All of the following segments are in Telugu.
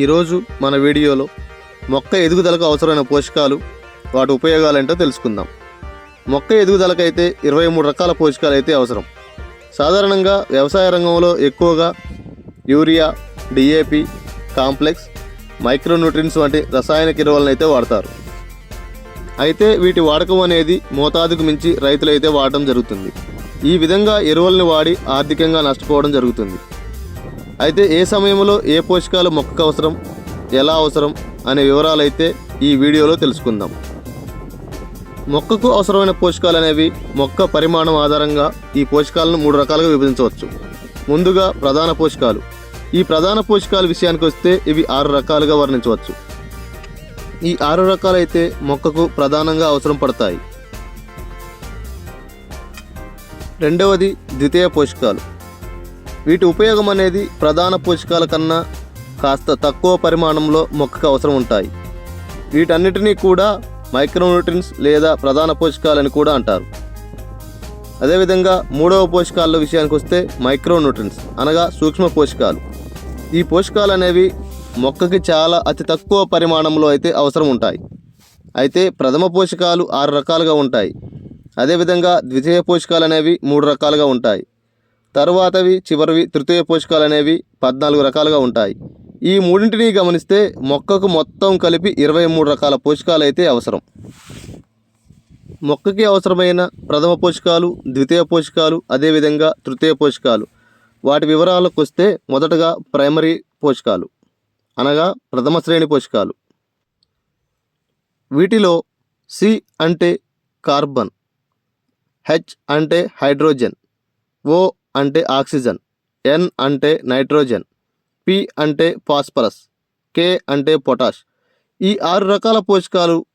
ఈరోజు మన వీడియోలో మొక్క ఎదుగుదలకు అవసరమైన పోషకాలు వాటి ఉపయోగాలు ఏంటో తెలుసుకుందాం. మొక్క ఎదుగుదలకైతే ఇరవై మూడు రకాల పోషకాలు అయితే అవసరం. సాధారణంగా వ్యవసాయ రంగంలో ఎక్కువగా యూరియా డిఏపి కాంప్లెక్స్ మైక్రోన్యూట్రిన్స్ వంటి రసాయనిక ఎరువులను అయితే వాడతారు. అయితే వీటి వాడకం అనేది మోతాదుకు మించి రైతులైతే వాడటం జరుగుతుంది. ఈ విధంగా ఎరువులను వాడి ఆర్థికంగా నష్టపోవడం జరుగుతుంది. అయితే ఏ సమయంలో ఏ పోషకాలు మొక్కకు అవసరం ఎలా అవసరం అనే వివరాలు అయితే ఈ వీడియోలో తెలుసుకుందాం. మొక్కకు అవసరమైన పోషకాలు అనేవి మొక్క పరిమాణం ఆధారంగా ఈ పోషకాలను మూడు రకాలుగా విభజించవచ్చు. ముందుగా ప్రధాన పోషకాలు. ఈ ప్రధాన పోషకాల విషయానికి వస్తే ఇవి ఆరు రకాలుగా వర్ణించవచ్చు. ఈ ఆరు రకాలైతే మొక్కకు ప్రధానంగా అవసరం పడతాయి. రెండవది ద్వితీయ పోషకాలు. వీటి ఉపయోగం అనేది ప్రధాన పోషకాల కన్నా కాస్త తక్కువ పరిమాణంలో మొక్కకు అవసరం ఉంటాయి. వీటన్నిటినీ కూడా మైక్రోన్యూట్రిన్స్ లేదా ప్రధాన పోషకాలని కూడా అంటారు. అదేవిధంగా మూడవ పోషకాల విషయానికి వస్తే మైక్రోన్యూట్రిన్స్ అనగా సూక్ష్మ పోషకాలు. ఈ పోషకాలు అనేవి మొక్కకి చాలా అతి తక్కువ పరిమాణంలో అయితే అవసరం ఉంటాయి. అయితే ప్రథమ పోషకాలు ఆరు రకాలుగా ఉంటాయి. అదేవిధంగా ద్వితీయ పోషకాలు అనేవి మూడు రకాలుగా ఉంటాయి. తరువాతవి చివరివి తృతీయ పోషకాలు అనేవి పద్నాలుగు రకాలుగా ఉంటాయి. ఈ మూడింటిని గమనిస్తే మొక్కకు మొత్తం కలిపి ఇరవై మూడు రకాల పోషకాలు అయితే అవసరం. మొక్కకి అవసరమైన ప్రథమ పోషకాలు ద్వితీయ పోషకాలు అదేవిధంగా తృతీయ పోషకాలు. వాటి వివరాలకు వస్తే మొదటగా ప్రైమరీ పోషకాలు అనగా ప్రథమ శ్రేణి పోషకాలు. వీటిలో సి అంటే కార్బన్ హెచ్ అంటే హైడ్రోజన్ ఓ అంటే ఆక్సిజన్. ఎన్ అంటే నైట్రోజన్. పి అంటే ఫాస్ఫరస్. కే అంటే పొటాష్. ఈ ఆరు రకాల పోషకాలు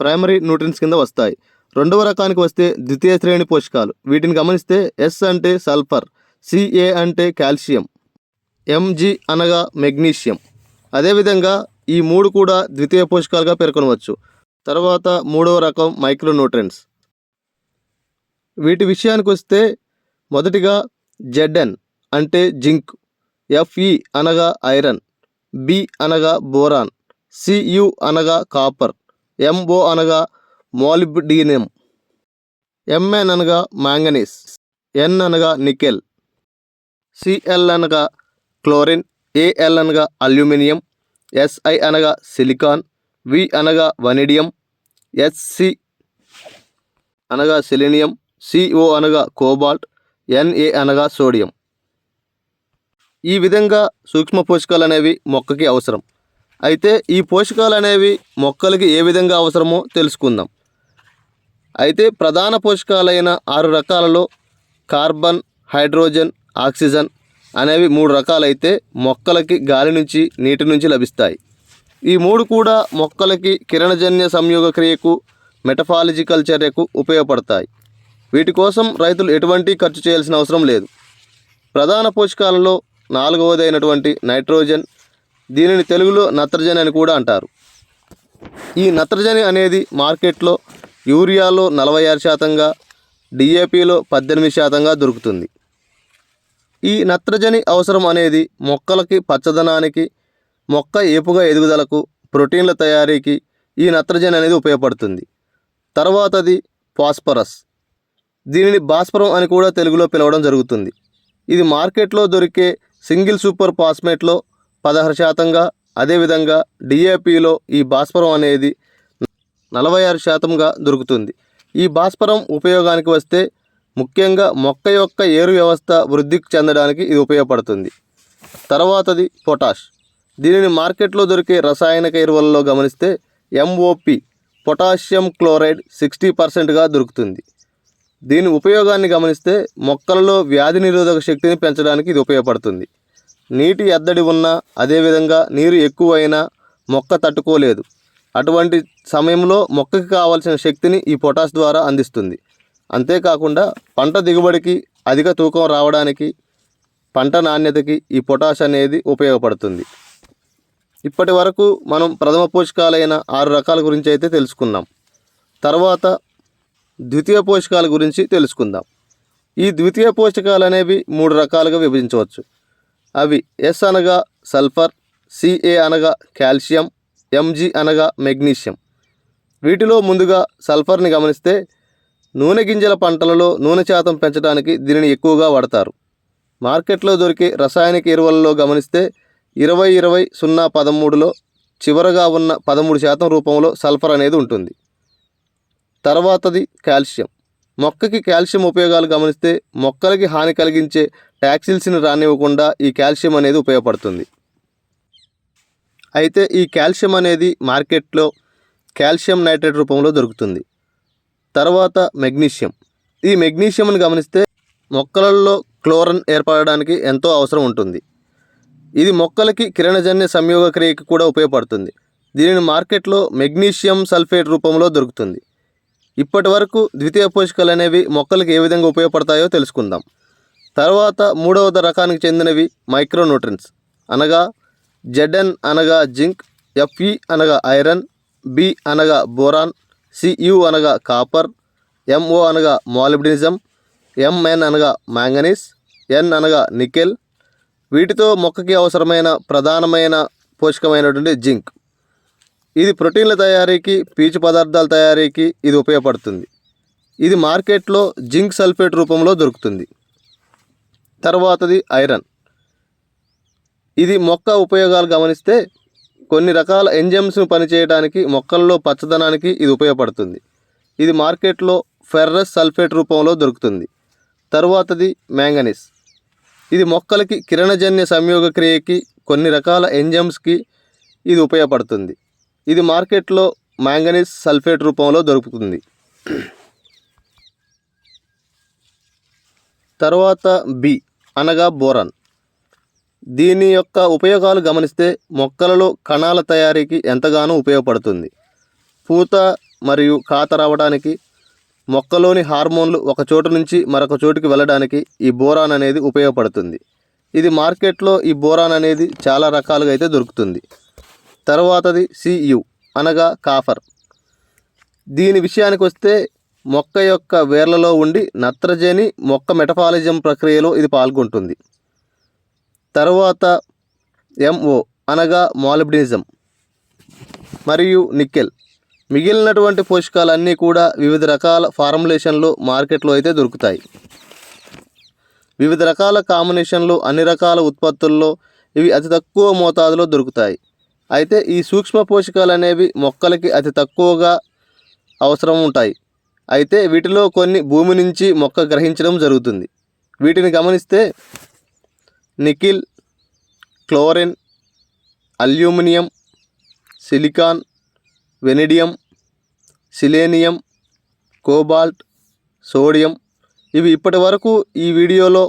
ప్రైమరీ న్యూట్రిన్స్ కింద వస్తాయి. రెండవ రకానికి వస్తే ద్వితీయ శ్రేణి పోషకాలు. వీటిని గమనిస్తే ఎస్ అంటే సల్ఫర్ సిఏ అంటే కాల్షియం ఎంజి అనగా మెగ్నీషియం. అదేవిధంగా ఈ మూడు కూడా ద్వితీయ పోషకాలుగా పేర్కొనవచ్చు. తర్వాత మూడవ రకం మైక్రోన్యూట్రియన్స్ వీటి విషయానికి వస్తే మొదటిగా జెడ్ఎన్ అంటే జింక్ ఎఫ్ఈ అనగా ఐరన్ బి అనగా బోరాన్ సియు అనగా కాపర్ ఎంఓ అనగా మోలిబ్డీనియం ఎంఎన్ అనగా మ్యాంగనీస్ ఎన్ అనగా నికెల్ సిఎల్ అనగా క్లోరిన్ ఏఎల్ అనగా అల్యూమినియం ఎస్ఐ అనగా సిలికాన్ వి అనగా వనిడియం ఎస్సి అనగా సెలీనియం సిఓ అనగా కోబాల్ట్ ఎన్ఏ అనగా సోడియం. ఈ విధంగా సూక్ష్మ పోషకాలు అనేవి మొక్కకి అవసరం. అయితే ఈ పోషకాలు అనేవి మొక్కలకి ఏ విధంగా అవసరమో తెలుసుకుందాం. అయితే ప్రధాన పోషకాలైన ఆరు రకాలలో కార్బన్ హైడ్రోజన్ ఆక్సిజన్ అనేవి మూడు రకాలైతే మొక్కలకి గాలి నుంచి నీటి నుంచి లభిస్తాయి. ఈ మూడు కూడా మొక్కలకి కిరణజన్య సంయోగ క్రియకు మెటఫాలజికల్ చర్యకు ఉపయోగపడతాయి. వీటి కోసం రైతులు ఎటువంటి ఖర్చు చేయాల్సిన అవసరం లేదు. ప్రధాన పోషకాలలో నాలుగవది అయినటువంటి నైట్రోజన్ దీనిని తెలుగులో నత్రజని అని కూడా అంటారు. ఈ నత్రజని అనేది మార్కెట్లో యూరియాలో నలభై ఆరు శాతంగా డిఏపిలో పద్దెనిమిది శాతంగా దొరుకుతుంది. ఈ నత్రజని అవసరం అనేది మొక్కలకి పచ్చదనానికి మొక్క ఏపుగా ఎదుగుదలకు ప్రోటీన్ల తయారీకి ఈ నత్రజని అనేది ఉపయోగపడుతుంది. తర్వాతది ఫాస్ఫరస్. దీనిని భాస్వరం అని కూడా తెలుగులో పిలవడం జరుగుతుంది. ఇది మార్కెట్లో దొరికే సింగిల్ సూపర్ ఫాస్ఫేట్లో పదహారు శాతంగా అదేవిధంగా డిఏపిలో ఈ భాస్వరం అనేది నలభై ఆరు శాతంగా దొరుకుతుంది. ఈ భాస్వరం ఉపయోగానికి వస్తే ముఖ్యంగా మొక్క యొక్క ఏరు వ్యవస్థ వృద్ధికి చెందడానికి ఇది ఉపయోగపడుతుంది. తర్వాతది పొటాష్. దీనిని మార్కెట్లో దొరికే రసాయనిక ఎరువులలో గమనిస్తే ఎంఓపి పొటాషియం క్లోరైడ్ సిక్స్టీ పర్సెంట్గా దొరుకుతుంది. దీని ఉపయోగాన్ని గమనిస్తే మొక్కలలో వ్యాధి నిరోధక శక్తిని పెంచడానికి ఇది ఉపయోగపడుతుంది. నీటి ఎద్దడి ఉన్నా అదేవిధంగా నీరు ఎక్కువైనా మొక్క తట్టుకోలేదు. అటువంటి సమయంలో మొక్కకి కావాల్సిన శక్తిని ఈ పొటాష్ ద్వారా అందిస్తుంది. అంతేకాకుండా పంట దిగుబడికి అధిక తూకం రావడానికి పంట నాణ్యతకి ఈ పొటాష్ అనేది ఉపయోగపడుతుంది. ఇప్పటి వరకు మనం ప్రథమ పోషకాలైన ఆరు రకాల గురించి అయితే తెలుసుకున్నాం. తర్వాత ద్వితీయ పోషకాల గురించి తెలుసుకుందాం. ఈ ద్వితీయ పోషకాలు అనేవి మూడు రకాలుగా విభజించవచ్చు. అవి ఎస్ అనగా సల్ఫర్ సిఏ అనగా కాల్షియం ఎంజి అనగా మెగ్నీషియం. వీటిలో ముందుగా సల్ఫర్ని గమనిస్తే నూనె గింజల పంటలలో నూనె శాతం పెంచడానికి దీనిని ఎక్కువగా వాడతారు. మార్కెట్లో దొరికే రసాయనిక ఎరువులలో గమనిస్తే ఇరవై ఇరవై సున్నా పదమూడులో చివరగా ఉన్న పదమూడు శాతం రూపంలో సల్ఫర్ అనేది ఉంటుంది. తర్వాతది కాల్షియం. మొక్కకి కాల్షియం ఉపయోగాలు గమనిస్తే మొక్కలకి హాని కలిగించే టాక్సిల్స్ని రానివ్వకుండా ఈ కాల్షియం అనేది ఉపయోగపడుతుంది. అయితే ఈ కాల్షియం అనేది మార్కెట్లో కాల్షియం నైట్రేట్ రూపంలో దొరుకుతుంది. తర్వాత మెగ్నీషియం. ఈ మెగ్నీషియంని గమనిస్తే మొక్కలలో క్లోరన్ ఏర్పడడానికి ఎంతో అవసరం ఉంటుంది. ఇది మొక్కలకి కిరణజన్య సంయోగ క్రియకి కూడా ఉపయోగపడుతుంది. దీనిని మార్కెట్లో మెగ్నీషియం సల్ఫేట్ రూపంలో దొరుకుతుంది. ఇప్పటి వరకు ద్వితీయ పోషకాలు అనేవి మొక్కలకు ఏ విధంగా ఉపయోగపడతాయో తెలుసుకుందాం. తర్వాత మూడవ రకానికి చెందినవి మైక్రోన్యూట్రియన్స్ అనగా జెడ్ఎన్ అనగా జింక్ ఎఫ్ఈ అనగా ఐరన్ బి అనగా బోరాన్ సియు అనగా కాపర్ ఎంఓ అనగా మాలిబ్డినిజం ఎంఎన్ అనగా మ్యాంగనీస్ ఎన్ అనగా నికెల్. వీటితో మొక్కకి అవసరమైన ప్రధానమైన పోషకమైనటువంటి జింక్. ఇది ప్రోటీన్ల తయారీకి పీచు పదార్థాల తయారీకి ఇది ఉపయోగపడుతుంది. ఇది మార్కెట్లో జింక్ సల్ఫేట్ రూపంలో దొరుకుతుంది. తర్వాతది ఐరన్. ఇది మొక్క ఉపయోగాలు గమనిస్తే కొన్ని రకాల ఎంజమ్స్ను పనిచేయడానికి మొక్కల్లో పచ్చదనానికి ఇది ఉపయోగపడుతుంది. ఇది మార్కెట్లో ఫెర్రస్ సల్ఫేట్ రూపంలో దొరుకుతుంది. తరువాతది మ్యాంగనీస్. ఇది మొక్కలకి కిరణజన్య సంయోగ క్రియకి కొన్ని రకాల ఎంజమ్స్కి ఇది ఉపయోగపడుతుంది. ఇది మార్కెట్లో మ్యాంగనీస్ సల్ఫేట్ రూపంలో దొరుకుతుంది. తర్వాత బి అనగా బోరాన్. దీని యొక్క ఉపయోగాలు గమనిస్తే మొక్కలలో కణాల తయారీకి ఎంతగానో ఉపయోగపడుతుంది. పూత మరియు కాత రావడానికి మొక్కలోని హార్మోన్లు ఒక చోటు నుంచి మరొక చోటుకి వెళ్ళడానికి ఈ బోరాన్ అనేది ఉపయోగపడుతుంది. ఇది మార్కెట్లో ఈ బోరాన్ అనేది చాలా రకాలుగా అయితే దొరుకుతుంది. తర్వాతది సియు అనగా కాఫర్. దీని విషయానికి వస్తే మొక్క యొక్క వేర్లలో ఉండి నత్రజని మొక్క మెటఫాలిజం ప్రక్రియలో ఇది పాల్గొంటుంది. తర్వాత ఎంఓ అనగా మాలిబ్డినిజం మరియు నికెల్ మిగిలినటువంటి పోషకాలన్నీ కూడా వివిధ రకాల ఫార్ములేషన్లు మార్కెట్లో అయితే దొరుకుతాయి. వివిధ రకాల కాంబినేషన్లు అన్ని రకాల ఉత్పత్తుల్లో ఇవి అతి తక్కువ మోతాదులో దొరుకుతాయి. అయితే ఈ సూక్ష్మ పోషకాలు అనేవి మొక్కలకి అతి తక్కువగా అవసరం ఉంటాయి. అయితే వీటిలో కొన్ని భూమి నుంచి మొక్క గ్రహించడం జరుగుతుంది. వీటిని గమనిస్తే nickel chlorine aluminium silicon vanadium selenium cobalt sodium ఇవి ఇప్పటి వరకు ఈ వీడియోలో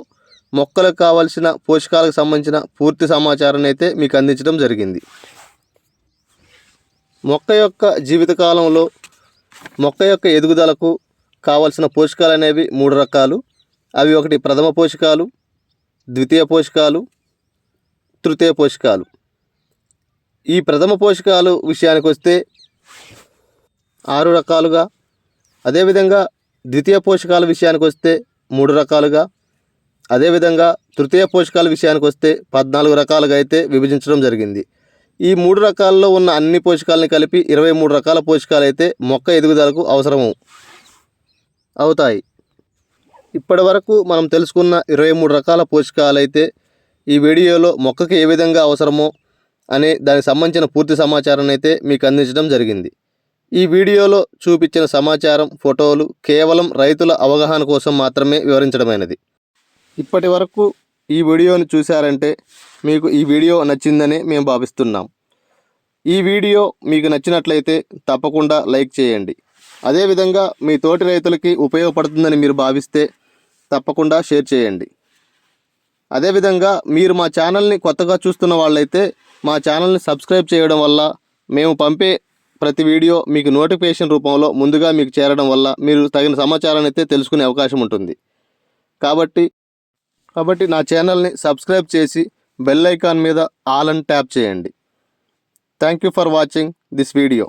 మొక్కలకు కావలసిన పోషకాలకు సంబంధించిన పూర్తి సమాచారాన్ని అయితే మీకు అందించడం జరిగింది. మొక్క యొక్క జీవితకాలంలో మొక్క యొక్క ఎదుగుదలకు కావలసిన పోషకాలు అనేవి మూడు రకాలు. అవి ఒకటి ప్రథమ పోషకాలు ద్వితీయ పోషకాలు తృతీయ పోషకాలు. ఈ ప్రథమ పోషకాలు విషయానికి వస్తే ఆరు రకాలుగా అదేవిధంగా ద్వితీయ పోషకాల విషయానికి వస్తే మూడు రకాలుగా అదేవిధంగా తృతీయ పోషకాల విషయానికి వస్తే పద్నాలుగు రకాలుగా అయితే విభజించడం జరిగింది. ఈ మూడు రకాల్లో ఉన్న అన్ని పోషకాలని కలిపి ఇరవై మూడు రకాల పోషకాలు అయితే మొక్క ఎదుగుదలకు అవసరము. అవుతాయి. ఇప్పటి వరకు మనం తెలుసుకున్న ఇరవై మూడు రకాల పోషకాలు అయితే ఈ వీడియోలో మొక్కకి ఏ విధంగా అవసరమో అనే దానికి సంబంధించిన పూర్తి సమాచారాన్ని అయితే మీకు అందించడం జరిగింది. ఈ వీడియోలో చూపించిన సమాచారం ఫోటోలు కేవలం రైతుల అవగాహన కోసం మాత్రమే వివరించడమైనది. ఇప్పటి వరకు ఈ వీడియోని చూశారంటే మీకు ఈ వీడియో నచ్చిందని మేము భావిస్తున్నాం. ఈ వీడియో మీకు నచ్చినట్లయితే తప్పకుండా లైక్ చేయండి. అదేవిధంగా మీ తోటి రైతులకి ఉపయోగపడుతుందని మీరు భావిస్తే తప్పకుండా షేర్ చేయండి. అదేవిధంగా మీరు మా ఛానల్ని కొత్తగా చూస్తున్న వాళ్ళైతే మా ఛానల్ని సబ్స్క్రైబ్ చేయడం వల్ల మేము పంపే ప్రతి వీడియో మీకు నోటిఫికేషన్ రూపంలో ముందుగా మీకు చేరడం వల్ల మీరు తగిన సమాచారాన్ని అయితే తెలుసుకునే అవకాశం ఉంటుంది. కాబట్టి కాబట్టి నా ఛానల్ని సబ్స్క్రైబ్ చేసి బెల్ ఐకాన్ మీద ఆల్ అని ట్యాప్ చేయండి. Thank you for watching this video